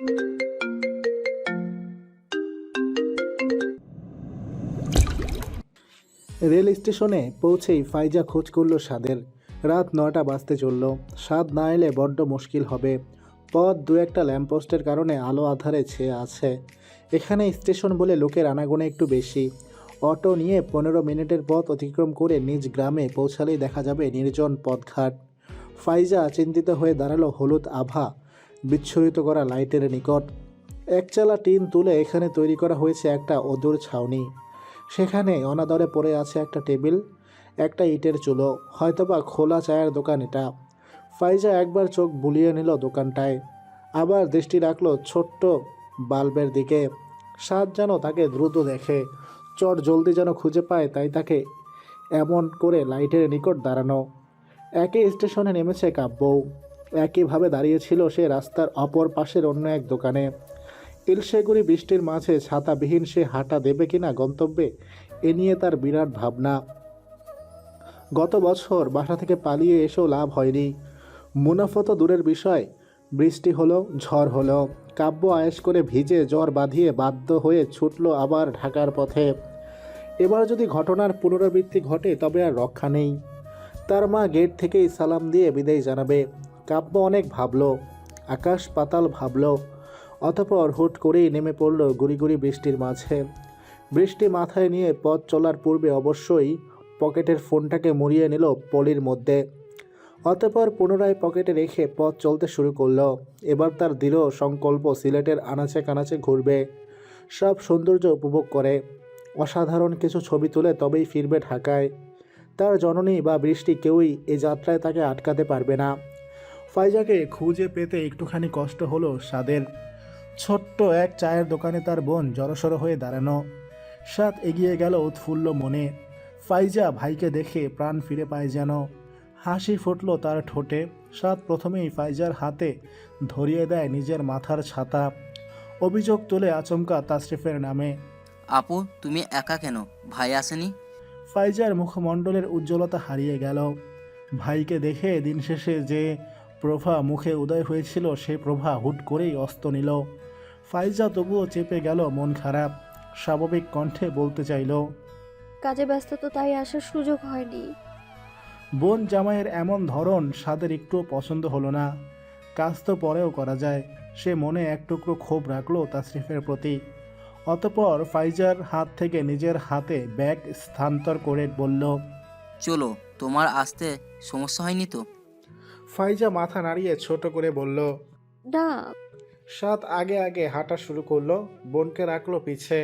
Rail স্টেশনে পৌঁছেই ফাইজা খোঁজ করল স্বাদের রাত নয়টা বাজতে চলল। স্বাদ না এলে বড্ড মুশকিল হবে। পথ দু একটা ল্যাম্পপোস্টের কারণে আলো আধারে ছেয়ে আছে। এখানে স্টেশন বলে লোকের আনাগোনা একটু বেশি। অটো নিয়ে পনেরো মিনিটের পথ অতিক্রম করে নিজ গ্রামে পৌঁছালেই দেখা যাবে নির্জন পথঘাট। ফাইজা চিন্তিত হয়ে দাঁড়াল হলুদ আভা। বিচ্ছুরিত করা লাইটের নিকট। একচালা টিন তুলে এখানে তৈরি করা হয়েছে একটা অদূর ছাউনি। সেখানে অনাদরে পড়ে আছে একটা টেবিল, একটা ইটের চুলো, হয়তোবা খোলা চায়ের দোকান এটা। ফাইজা একবার চোখ বুলিয়ে নিল দোকানটায়, আবার দৃষ্টি রাখল ছোট্ট বাল্বের দিকে। সাত যেন তাকে দ্রুত দেখে, চট জলদি যেন খুঁজে পায় তাই তাকে এমন করে লাইটের নিকট দাঁড়ানো। একই স্টেশনে নেমেছে কাব্যও। একইভাবে দাঁড়িয়েছিল সে রাস্তার অপর পাশের অন্য এক দোকানে। ইলশেগুড়ি বৃষ্টির মাঝে ছাতাবিহীন সে হাঁটা দেবে কিনা গন্তব্যে, এ নিয়ে তার বিরাট ভাবনা। গত বছর বাসা থেকে পালিয়ে এসেও লাভ হয়নি। মুনাফা তো দূরের বিষয়। বৃষ্টি হলো, ঝড় হলো। কাব্য আয়েস করে ভিজে জ্বর বাঁধিয়ে বাধ্য হয়ে ছুটল আবার ঢাকার পথে। এবার যদি ঘটনার পুনরাবৃত্তি ঘটে, তবে আর রক্ষা নেই। তার মা গেট থেকেই সালাম দিয়ে বিদায় জানাবে। কাব্য অনেক ভাবল, আকাশ পাতাল ভাবল, অতপর হুট করেই নেমে পড়ল গুড়ি গুড়ি বৃষ্টির মাঝে। বৃষ্টি মাথায় নিয়ে পথ চলার পূর্বে অবশ্যই পকেটের ফোনটাকে মুড়িয়ে নিল পলির মধ্যে। অতপর পুনরায় পকেটে রেখে পথ চলতে শুরু করল। এবার তার দৃঢ় সংকল্প সিলেটের আনাচে কানাচে ঘুরবে। সব সৌন্দর্য উপভোগ করে। অসাধারণ কিছু ছবি তুলে তবেই ফিরবে ঢাকায়। তার জননী বা বৃষ্টি কেউই এ যাত্রায় তাকে আটকাতে পারবে না। ফাইজাকে খুঁজে পেতে একটুখানি কষ্ট হলো স্বাদের ছোট্ট এক চায়ের দোকানে তার বোন জড়সড় হয়ে দাঁড়ানো। সাত এগিয়ে গেল উৎফুল্ল মনে। ফাইজা ভাইকে দেখে প্রাণ ফিরে পায় যেন। হাসি ফুটল তার ঠোঁটে। সাত প্রথমেই ফাইজার হাতে ধরিয়ে দেয় নিজের মাথার ছাতা। অভিযোগ তুলে আচমকা তাশরিফের নামে। আপু তুমি একা কেন? ভাই আসেনি? ফাইজার মুখমণ্ডলের উজ্জ্বলতা হারিয়ে গেল। ভাইকে দেখে দিন শেষে যে প্রভা মুখে উদয় হয়েছিল সে প্রভা হুট করেই অস্ত নিল। ফাইজা তবুও চেপে গেল মন খারাপ। স্বাভাবিক কণ্ঠে বলতে চাইল কাজে ব্যস্ত তো তাই আসার সুযোগ হয়নি। বোন জামাইয়ের এমন ধরন স্বাদের একটুও পছন্দ হলো না। কাজ তো পরেও করা যায়। সে মনে এক টুকরো ক্ষোভ রাখল তাশরিফের প্রতি। অতপর ফাইজার হাত থেকে নিজের হাতে ব্যাগ স্থানান্তর করে বলল চলো তোমার আসতে সমস্যা হয়নি তো? ফাইজা মাথা নাড়িয়ে ছোট করে বলল না। সাত আগে আগে হাঁটা শুরু করল বোনকে রাখল পিছে।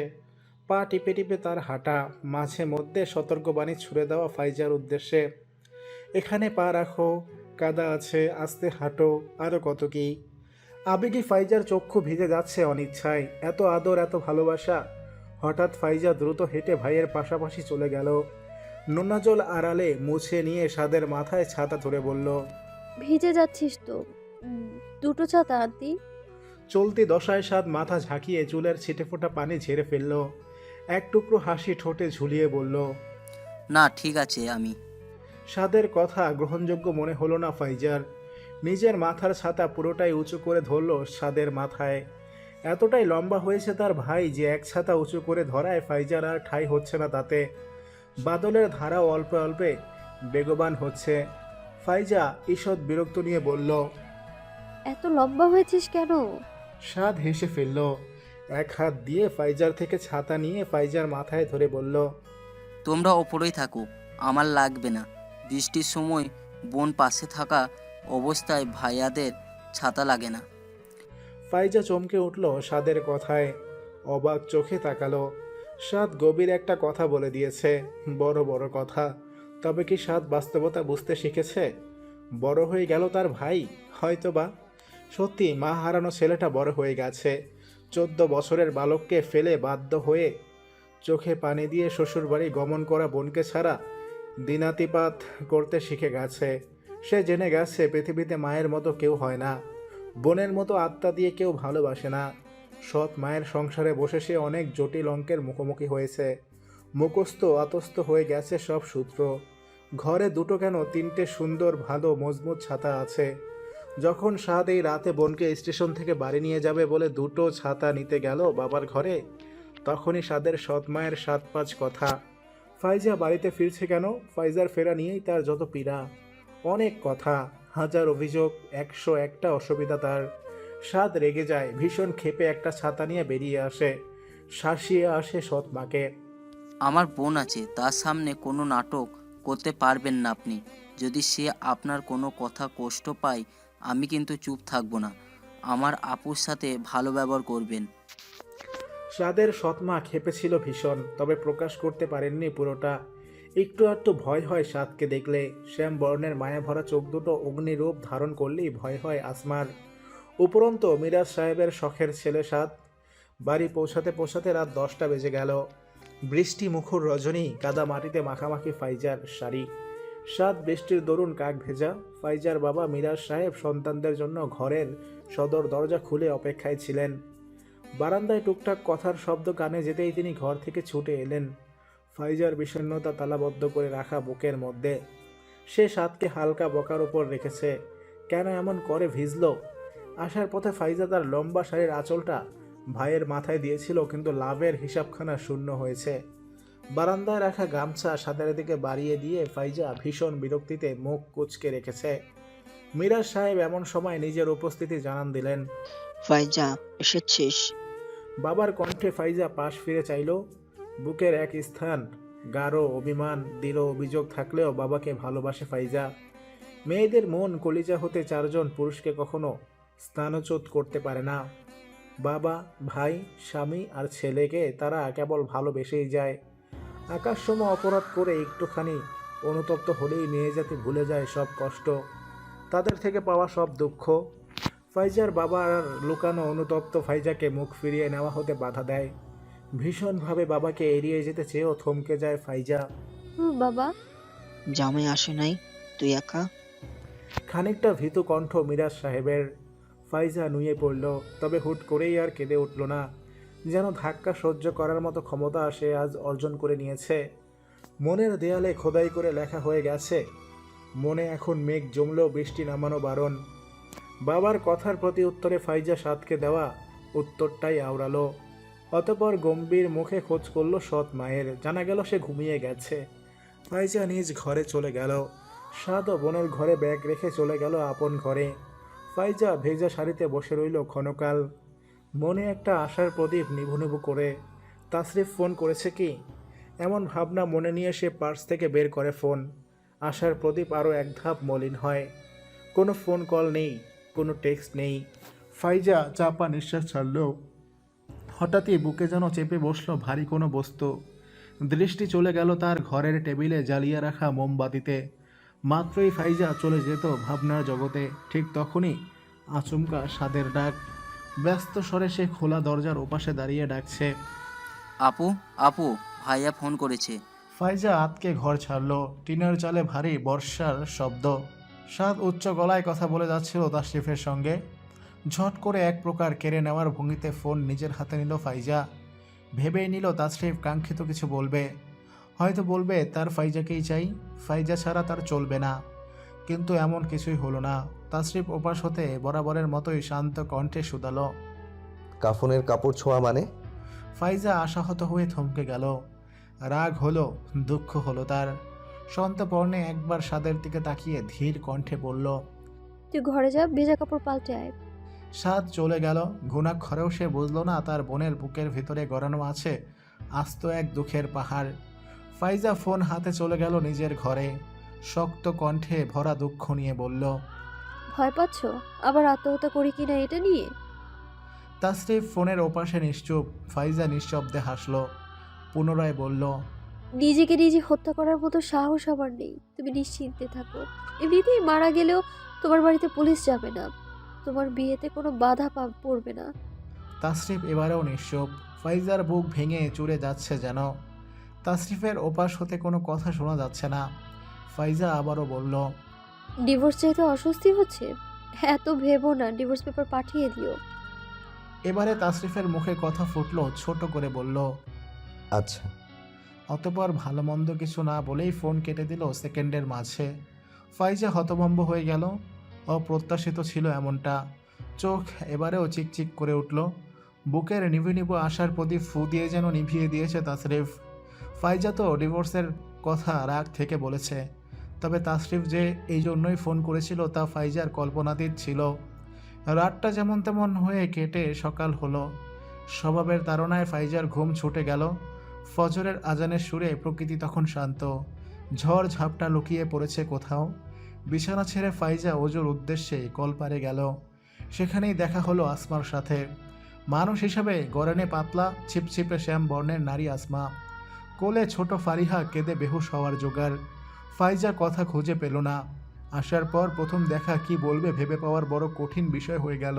পা টিপে টিপে তার হাঁটা মাঝে মধ্যে সতর্কবাণী ছুড়ে দেওয়া ফাইজার উদ্দেশ্যে এখানে পা রাখো কাদা আছে আস্তে হাঁটো আরও কত কি? আবেগী ফাইজার চক্ষু ভিজে যাচ্ছে অনিচ্ছায় এত আদর এত ভালোবাসা। হঠাৎ ফাইজা দ্রুত হেঁটে ভাইয়ের পাশাপাশি চলে গেল। নোনাজল আড়ালে মুছে নিয়ে সাদের মাথায় ছাতা ধরে বলল ভিজে যাচ্ছিস তো। দুটো ছাতা আনতি চলতি দশায় সাত মাথা ঝাঁকিয়ে চুলের ছিটে ফোটা পানি ঝেড়ে ফেলল। এক টুকরো হাসি ঠোঁটে ঝুলিয়ে বলল না ঠিক আছে আমি। সাদের কথা গ্রহণযোগ্য মনে হলো না ফাইজার। নিজের মাথার ছাতা পুরোটাই উঁচু করে ধরল সাদের মাথায়। এতটাই লম্বা হয়েছে তার ভাই যে এক ছাতা উঁচু করে ধরায় ফাইজার আর ঠাই হচ্ছে না তাতে। বাদলের ধারাও অল্পে অল্পে বেগবান হচ্ছে। ফাইজা ঈষৎ বিরক্ত নিয়ে বলল এত লম্বা হয়েছিস কেন? সাদ হেসে ফেলল। এক হাত দিয়ে ফাইজার থেকে ছাতা নিয়ে ফাইজার মাথায় ধরে বলল তোমরা ওপরেই থাকো আমার লাগবে না। বৃষ্টির সময় বোন পাশে থাকা অবস্থায় ভাইয়াদের ছাতা লাগে না। ফাইজা চমকে উঠল সাদের কথায় অবাক চোখে তাকালো। সাদ গভীর একটা কথা বলে দিয়েছে বড় বড় কথা। তবে কি সাত বাস্তবতা বুঝতে শিখেছে? বড় হয়ে গেল তার ভাই হয়তো বা সত্যি, মা হারানো ছেলেটা বড় হয়ে গেছে। চোদ্দ বছরের বালককে ফেলে বাধ্য হয়ে চোখে পানি দিয়ে শ্বশুরবাড়ি গমন করা বোনকে ছাড়া দিনাতিপাত করতে শিখে গেছে। সে জেনে গেছে, পৃথিবীতে মায়ের মতো কেউ হয় না। বোনের মতো আত্মা দিয়ে কেউ ভালোবাসে না। সৎ মায়ের সংসারে বসে সে অনেক জটিল অঙ্কের মুখোমুখি হয়েছে। মুখস্থ আতস্থ হয়ে গেছে সব সূত্র। ঘরে দুটো কেন তিনটে সুন্দর ভালো মজবুত ছাতা আছে। যখন সাদ এই রাতে বোনকে স্টেশন থেকে বাড়ি নিয়ে যাবে বলে দুটো ছাতা নিতে গেল বাবার ঘরে, তখনই সাদের সৎ মায়ের সাত পাঁচ কথা। ফাইজা বাড়িতে ফিরছে কেন? ফাইজার ফেরা নিয়েই তার যত পীড়া। অনেক কথা, হাজার অভিযোগ, একশো একটা অসুবিধা তার। সাদ রেগে যায়, ভীষণ ক্ষেপে একটা ছাতা নিয়ে বেরিয়ে আসে। শাসিয়ে আসে সৎ মাকে। আমার বোন আছে, তার সামনে কোনো নাটক করতে পারবেন না আপনি। যদি সে আপনার কোনো কথা কষ্ট পায়, আমি কিন্তু চুপ থাকব না। আমার আপুর সাথে ভালো ব্যবহার করবেন। সাদের সৎমা খেপেছিল ভীষণ, তবে প্রকাশ করতে পারেননি পুরোটা। একটু একটু ভয় হয় সাদকে দেখলে। শ্যাম বর্ণের মায়া ভরা চোখ দুটো অগ্নিরূপ ধারণ করলেই ভয় হয় আসমার। উপরন্ত মিরাজ সাহেবের শখের ছেলে সাদ। বাড়ি পৌঁছাতে পৌঁছাতে রাত দশটা বেজে গেল। বৃষ্টি মুখর রজনী কাদা মাটিতে মাখামাখি ফাইজার শাড়ি। সাত বৃষ্টির দরুন কাক ভেজা। ফাইজার বাবা মিরাজ সাহেব সন্তানদের জন্য ঘরের সদর দরজা খুলে অপেক্ষায় ছিলেন। বারান্দায় টুকটাক কথার শব্দ কানে যেতেই তিনি ঘর থেকে ছুটে এলেন। ফাইজার বিষণ্ণতা তালাবদ্ধ করে রাখা বুকের মধ্যে। সে সাতকে হালকা বকার উপর রেখেছে। কেন এমন করে ভিজল? আসার পথে ফাইজা তার লম্বা শাড়ির আঁচলটা ভাইয়ের মাথায় দিয়েছিল কিন্তু লাভের হিসাবখানা শূন্য হয়েছে। বারান্দায় রাখা গামছা সাদের দিকে বাড়িয়ে দিয়ে ফাইজা ভীষণ বিরক্তিতে মুখ কুচকে রেখেছে। মিরাজ সাহেব এমন সময় নিজের উপস্থিতি জানান দিলেন ফাইজা এসেছিস? বাবার কণ্ঠে ফাইজা পাশ ফিরে চাইল বুকের এক স্থান গাঢ় অভিমান দৃঢ় অভিযোগ থাকলেও বাবাকে ভালোবাসে ফাইজা। মেয়েদের মন কলিজা হতে চারজন পুরুষকে কখনো স্নানচ্যুত করতে পারে না। বাবা ভাই স্বামী আর ছেলেকে তারা কেবল ভালোবেসেই যায়। আকাশসম অপরাধ করে একটুখানি অনুতপ্ত হলেই মেয়ে যাতে ভুলে যায় সব কষ্ট। তাদের থেকে পাওয়া সব দুঃখ। ফাইজার বাবা আর লুকানো অনুতপ্ত ফাইজাকে মুখ ফিরিয়ে নেওয়া হতে বাধা দেয়। ভীষণভাবে বাবাকে এড়িয়ে যেতে চেয়েও থমকে যায় ফাইজা। বাবা। জামাই আসে নাই তুই একা? খানিকটা ভীতু কণ্ঠ মিরাজ সাহেবের ফাইজা নুয়ে পড়ল, তবে হুট করেই আর কেঁদে উঠল না। যেন ধাক্কা সহ্য করার মতো ক্ষমতা সে আজ অর্জন করে নিয়েছে। মনের দেয়ালে খোদাই করে লেখা হয়ে গেছে, মনে এখন মেঘ জমলেও বৃষ্টি নামানো বারণ। বাবার কথার প্রতি উত্তরে ফাইজা সাতকে দেওয়া উত্তরটাই আওড়ালো। অতপর গম্ভীর মুখে খোঁজ করল সৎ মায়ের, জানা গেল সে ঘুমিয়ে গেছে। ফাইজা নিজ ঘরে চলে গেল। ও বোনের ঘরে ব্যাগ রেখে চলে গেল আপন ঘরে। ফাইজা ভেজা শাড়িতে বসে রইল ক্ষণকাল। মনে একটা আশার প্রদীপ নিভু করে। তাসরিফ ফোন করেছে কি? এমন ভাবনা মনে নিয়ে সে পার্স থেকে বের করে ফোন। আশার প্রদীপ আরও এক ধাপ মলিন হয়। কোনো ফোন কল নেই, কোনো টেক্সট নেই। ফাইজা চাপা নিঃশ্বাস ছাড়ল। হঠাৎই বুকে যেন চেপে বসল ভারী কোনো বস্তু। দৃষ্টি চলে গেল তার ঘরের টেবিলে জ্বালিয়ে রাখা মোমবাতিতে। মাত্রই ফাইজা চলে যেত ভাবনার জগতে ঠিক তখনই আচমকা স্বাদের ডাক। ব্যস্ত স্বরে সে খোলা দরজার ওপাশে দাঁড়িয়ে ডাকছে। আপু আপু ভাইয়া ফোন করেছে। ফাইজা আতকে ঘর ছাড়লো। টিনের চালে ভারী বর্ষার শব্দ। সাদ উচ্চ গলায় কথা বলে যাচ্ছিল তাশরিফের সঙ্গে। ঝট করে এক প্রকার কেড়ে নেওয়ার ভঙ্গিতে ফোন নিজের হাতে নিল ফাইজা। ভেবেই নিল তাশরিফ কাঙ্ক্ষিত কিছু বলবে। হয়তো বলবে তার ফাইজাকেই চাই। ফাইজা ছাড়া তার চলবে না। কিন্তু এমন কিছুই হলো না। তাশরিফ ওপাশ হতে বরাবরের মতোই শান্ত কণ্ঠে শুধালো। কাফনের কাপড় ছোঁয়া মানে? ফাইজা আশাহত হয়ে থমকে গেল। রাগ হলো দুঃখ হলো তার। সন্তপর্ণে একবার সাদের দিকে তাকিয়ে ধীর কণ্ঠে বলল তুই ঘরে যা ভেজা কাপড় পাল্টে আয়। সাদ চলে গেল। ঘুণাক্ষরেও সে বুঝলো না তার বোনের বুকের ভিতরে গড়ানো আছে আস্ত এক দুঃখের পাহাড়। ফাইজা ফোন হাতে চলে গেল নিজের ঘরে। শক্ত কণ্ঠে ভরা দুঃখ নিয়ে বলল ভয় পাচ্ছ? আবার আত্মহত্যা করি কিনা এটা নিয়ে? তাসরিফ ফোনের ওপাশে নিশ্চুপ ফাইজা নিঃশব্দে হাসলো পুনরায় বলল নিজেকে নিজে হত্যা করার মতো সাহস আমার নেই। তুমি নিশ্চিন্তে থাকো। এমনিতেই মারা গেলেও তোমার বাড়িতে পুলিশ যাবে না। তোমার বিয়েতে কোনো বাধা পড়বে না। তাসরিফ এবারেও নিশ্চুপ ফাইজার বুক ভেঙে চুরে যাচ্ছে যেন তাসরিফের ওপাশ হতে কোনো কথা শোনা যাচ্ছে না। ফাইজা আবারও বলল ডিভোর্স চাইতে অস্বস্তি হচ্ছে এত ভেবো না ডিভোর্স পেপার পাঠিয়ে দিও। এবারে তাসরিফের মুখে কথা ফুটলো ছোট করে বলল আচ্ছা। অতপর ভালো মন্দ কিছু না বলেই ফোন কেটে দিল সেকেন্ডের মাঝে। ফাইজা হতভম্ব হয়ে গেল অপ্রত্যাশিত ছিল এমনটা। চোখ এবারেও চিকচিক করে উঠল বুকের নিভু নিভু আশার প্রদীপ ফু দিয়ে যেন নিভিয়ে দিয়েছে তাসরিফ। ফাইজা তো ডিভোর্সের কথা রাগ থেকে বলেছে। তবে তাসরিফ যে এই জন্যই ফোন করেছিল তা ফাইজার কল্পনাতীত ছিল। রাতটা যেমন তেমন হয়ে কেটে সকাল হলো। স্বভাবের তাড়নায় ফাইজার ঘুম ছুটে গেল। ফজরের আজানের সুরে প্রকৃতি তখন শান্ত। ঝড় ঝাপটা লুকিয়ে পড়েছে কোথাও। বিছানা ছেড়ে ফাইজা ওজোর উদ্দেশ্যে কলপারে গেল। সেখানেই দেখা হলো আসমার সাথে। মানুষ হিসাবে গরনে পাতলা, ছিপছিপে শ্যাম বর্ণের নারী আসমা। কোলে ছোট ফারিহা কেঁদে বেহুশ হওয়ার জোগাড়। ফাইজা কথা খুঁজে পেল না। আসার পর প্রথম দেখা কি বলবে ভেবে পাওয়ার বড় কঠিন বিষয় হয়ে গেল।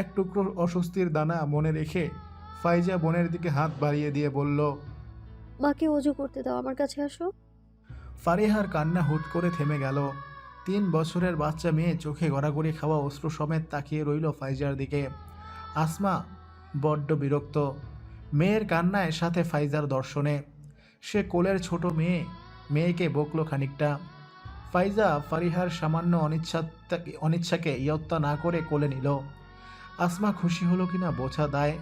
এক টুকরো অস্বস্তির দানা মনে রেখে ফাইজা বোনের দিকে হাত বাড়িয়ে দিয়ে বলল মাকে অজু করতে দাও আমার কাছে আসো। ফারিহার কান্না হুট করে থেমে গেল। তিন বছরের বাচ্চা মেয়ে চোখে গড়াগড়ি খাওয়া অশ্রু সমেত তাকিয়ে রইল ফাইজার দিকে। আসমা বড্ড বিরক্ত। মেয়ের কান্নায় সাথে ফাইজার দর্শনে। সে কোলের ছোট মেয়ে, মেয়েকে বকলো খানিকটা। ফাইজা ফারিহার সামান্য অনিচ্ছা অনিচ্ছাকে ইয়ত্তা না করে কোলে নিল। আসমা খুশি হলো কিনা বোঝা দায়।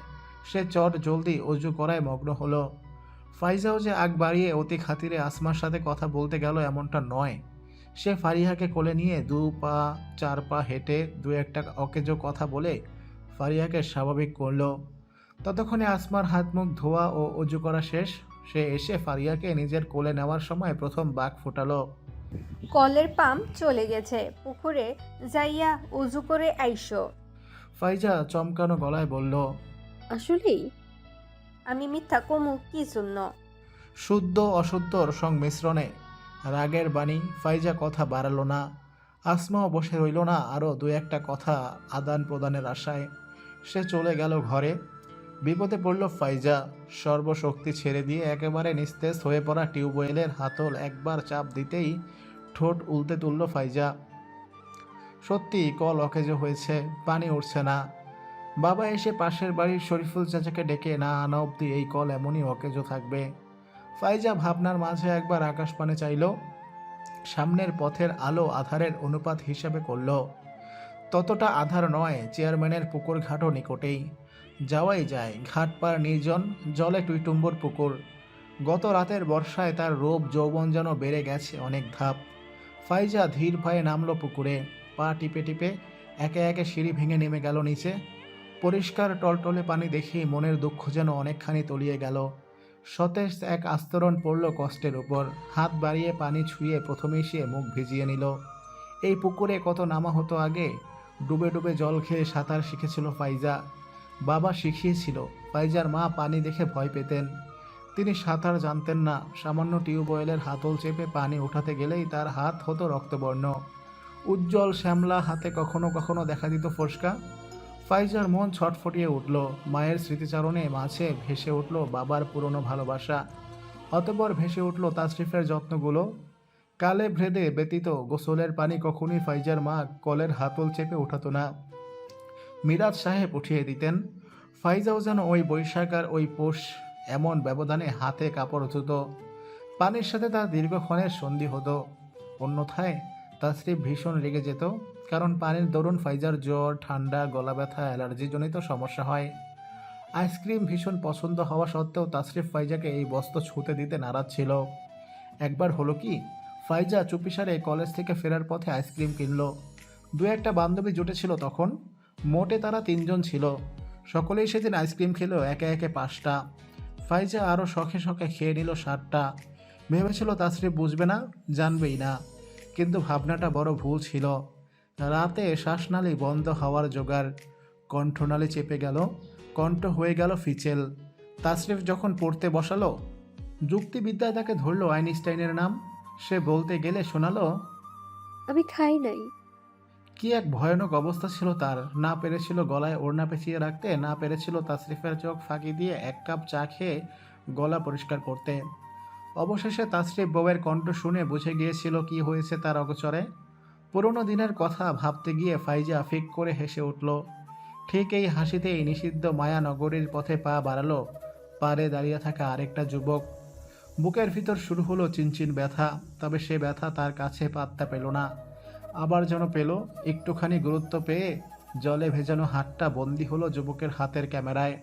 সে চট জলদি অজু করায় মগ্ন হলো। ফাইজাও যে আগ বাড়িয়ে অতি খাতিরে আসমার সাথে কথা বলতে গেল এমনটা নয়। সে ফারিহাকে কোলে নিয়ে দু পা, চার পা হেঁটে দু একটা অকেজো কথা বলে ফারিহাকে স্বাভাবিক করল। ততক্ষণে আসমার হাত মুখ ধোয়া ও অজু করা শেষ। সে এসে ফারিয়াকে নিজের কোলে নেওয়ার সময় প্রথম বাঘ ফোটালো। কলের পাম্প চলে গেছে। পুকুরে যাইয়া উজু করে আইসো। ফাইজা চমকানো গলায় বলল আসলেই? আমি মিথ্যা কমু কি শূন্য শুদ্ধ অশুদ্ধর সংমিশ্রণে রাগের বাণী ফাইজা কথা বাড়ালো না। আসমাও বসে রইল না আরও দু একটা কথা আদান প্রদানের আশায়। সে চলে গেল ঘরে। বিপদে পড়ল ফাইজা। সর্বশক্তি ছেড়ে দিয়ে একেবারে নিস্তেজ হয়ে পড়া টিউবওয়েলের হাতল একবার চাপ দিতেই ঠোঁট উল্টে তুলল ফাইজা। সত্যি, কল অকেজো হয়েছে, পানি উঠছে না। বাবা এসে পাশের বাড়ির শরীফুল চাচাকে ডেকে, না আনা অব্দি এই কল এমনই অকেজো থাকবে। ফাইজা ভাবনার মাঝে একবার আকাশ পানে চাইল। সামনের পথের আলো আধারের অনুপাত হিসাবে করল। ততটা আধার নয়, চেয়ারম্যানের পুকুর ঘাটও নিকটেই। যাওয়াই যায়। ঘাট পার নির্জন জলে টুইটুম্বর পুকুর। গত রাতের বর্ষায় তার রূপ যৌবন যেন বেড়ে গেছে অনেক ধাপ। ফাইজা ধীর পায়ে নামলো পুকুরে। পা টিপে টিপে একে একে সিঁড়ি ভেঙে নেমে গেল নিচে। পরিষ্কার টলটলে পানি দেখেই মনের দুঃখ যেন অনেকখানি তলিয়ে গেল। সতেজ এক আস্তরণ পড়ল কষ্টের উপর। হাত বাড়িয়ে পানি ছুঁয়ে প্রথমেই সে মুখ ভিজিয়ে নিল। এই পুকুরে কত নামা হতো আগে, ডুবে ডুবে জল খেয়ে সাঁতার শিখেছিল ফাইজা। বাবা শিখিয়েছিল। ফাইজার মা পানি দেখে ভয় পেতেন। তিনি সাঁতার জানতেন না। সামান্য টিউবওয়েলের হাতল চেপে পানি উঠাতে গেলেই তার হাত হতো রক্তবর্ণ। উজ্জ্বল শ্যামলা হাতে কখনো কখনো দেখা দিত ফোসকা। ফাইজার মন ছটফটিয়ে উঠল। মায়ের স্মৃতিচারণে মাঝে ভেসে উঠল বাবার পুরনো ভালোবাসা। অতপর ভেসে উঠল তাশরিফের যত্নগুলো। কালে ভ্রেদে ব্যতীত গোসলের পানি কখনোই ফাইজার মা কলের হাতল চেপে উঠাতো না। মিরাজ সাহেব উঠিয়ে দিতেন ফাইজাও যেন ওই বৈশাখ আর ওই পোষ এমন ব্যবধানে হাতে কাপড় ধুত, পানির সাথে তার দীর্ঘক্ষণের সন্ধি হতো, অন্যথায় তাসরিফ ভীষণ রেগে যেত, কারণ পানির দরুন ফাইজার জ্বর, ঠান্ডা, গলা ব্যথা, অ্যালার্জিজনিত সমস্যা হয়। আইসক্রিম ভীষণ পছন্দ হওয়া সত্ত্বেও তাসরিফ ফাইজাকে এই বস্ত্র ছুঁতে দিতে নারাজ ছিল। একবার হলো কি ফাইজা চুপিসারে কলেজ থেকে ফেরার পথে আইসক্রিম কিনলো। দু একটা বান্ধবী জুটেছিল তখন মোটে তারা তিনজন ছিল। সকলেই সেদিন আইসক্রিম খেলো, একে একে পাঁচটা। ফাইজা আরও শখে শখে খেয়ে নিল সাতটা। ভেবেছিল তাসরিফ বুঝবে না, জানবেই না। কিন্তু ভাবনাটা বড় ভুল ছিল। রাতে শ্বাসনালী বন্ধ হওয়ার জোগাড়। কণ্ঠনালী চেপে গেল, কণ্ঠ হয়ে গেল ফিচেল। তাসরিফ যখন পড়তে বসালো, যুক্তিবিদ্যায় তাকে ধরলো আইনস্টাইনের নাম। সে বলতে গেলে শোনালো, আমি খাই নাই। কি এক ভয়ানক অবস্থা ছিল তার? না পেরেছিল গলায় ওড়না পেঁচিয়ে রাখতে, না পেরেছিল তাসরিফের চোখ ফাঁকি দিয়ে এক কাপ চা খেয়ে গলা পরিষ্কার করতে। অবশেষে তাসরিফ বউয়ের কণ্ঠ শুনে বুঝে গিয়েছিল কি হয়েছে তার অগচরে। পুরনো দিনের কথা ভাবতে গিয়ে ফাইজা ফিক করে হেসে উঠল। ঠিক এই হাসিতেই নিষিদ্ধ মায়া নগরীর পথে পা বাড়ালো। পারে দাঁড়িয়ে থাকা আরেকটা যুবক। বুকের ভিতর শুরু হলো চিনচিন ব্যথা, তবে সে ব্যথা তার কাছে পাত্তা পেল না। আবার যেন পেল একটুখানি গুরুত্ব পেয়ে জলে ভেজানো হাতটা বন্দি হলো যুবকের হাতের ক্যামেরায়।